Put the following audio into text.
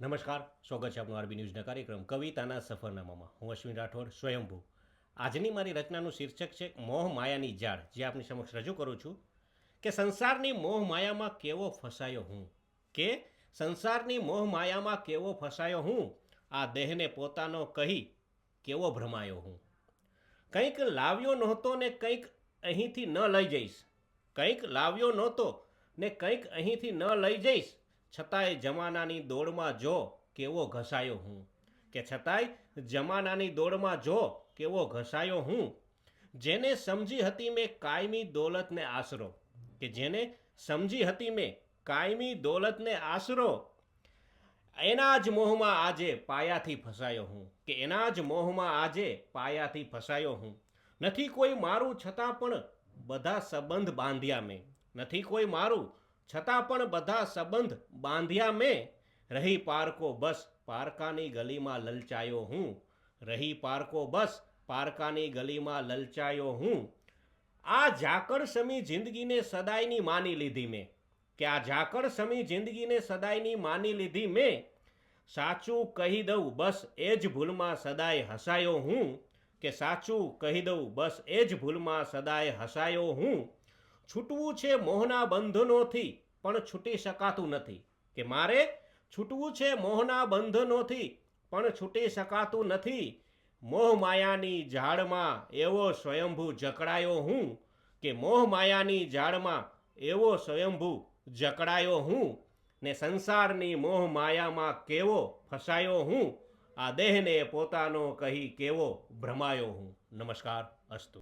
નમસ્કાર, સ્વાગત છે આપનું આરબી ન્યૂઝના કાર્યક્રમ કવિતાના સફરનામામાં. હું અશ્વિન રાઠોડ, સ્વયંભૂ. આજની મારી રચનાનું શીર્ષક છે મોહ માયાની જાળ. જે આપની સમક્ષ રજૂ કરું છું કે સંસારની મોહ માયામાં કેવો ફસાયો હું? કે સંસારની મોહ માયામાં કેવો ફસાયો હું? આ દેહને પોતાનો કહી કેવો ભ્રમાયો હું? કંઈક લાવ્યો નહોતો ને કંઈક અહીંથી ન લઈ જઈશ. કંઈક લાવ્યો નહોતો ને કંઈક અહીંથી ન લઈ જઈશ. છતાંય જમાનાની દોડમાં જો કેવો ઘસાયો હું? કે છતાંય જમાનાની દોડમાં જો કેવો ઘસાયો હું? જેને સમજી હતી મેં કાયમી દોલતને આશરો. કે જેને સમજી હતી મેં કાયમી દોલતને આશરો. એના જ મોહમાં આજે પાયાથી ફસાયો હું. કે એના જ મોહમાં આજે પાયાથી ફસાયો હું. નથી કોઈ મારું છતાં પણ બધા સંબંધ બાંધ્યા મેં. નથી કોઈ મારું છતાં પણ બધા સંબંધ બાંધ્યા મેં. રહી પારકો બસ, પારકાની ગલીમાં લલચાયો હું. રહી પારકો બસ, પારકાની ગલીમાં લલચાયો હું. આ ઝાકળ સમી જિંદગીને સદાયની માની લીધી મેં. કે આ ઝાકળ સમી જિંદગીને સદાયની માની લીધી મેં? સાચું કહી દઉં, બસ એ જ ભૂલમાં સદાય હસાયો હું. કે સાચું કહી દઉં, બસ એ જ ભૂલમાં સદાય હસાયો હું. છૂટવું છે મોહના બંધનોથી, પણ છૂટી શકાતું નથી. કે મારે? છૂટવું છે મોહના બંધનોથી, પણ છૂટી શકાતું નથી. મોહ માયાની ઝાડમાં એવો સ્વયંભૂ જકડાયો હું કે મોહ માયાની ઝાડમાં એવો સ્વયંભૂ જકડાયો હું ને સંસારની મોહ માયામાં કેવો ફસાયો હું? આ દેહને પોતાનો કહી કેવો ભ્રમાયો હું? નમસ્કાર, અસ્તુ.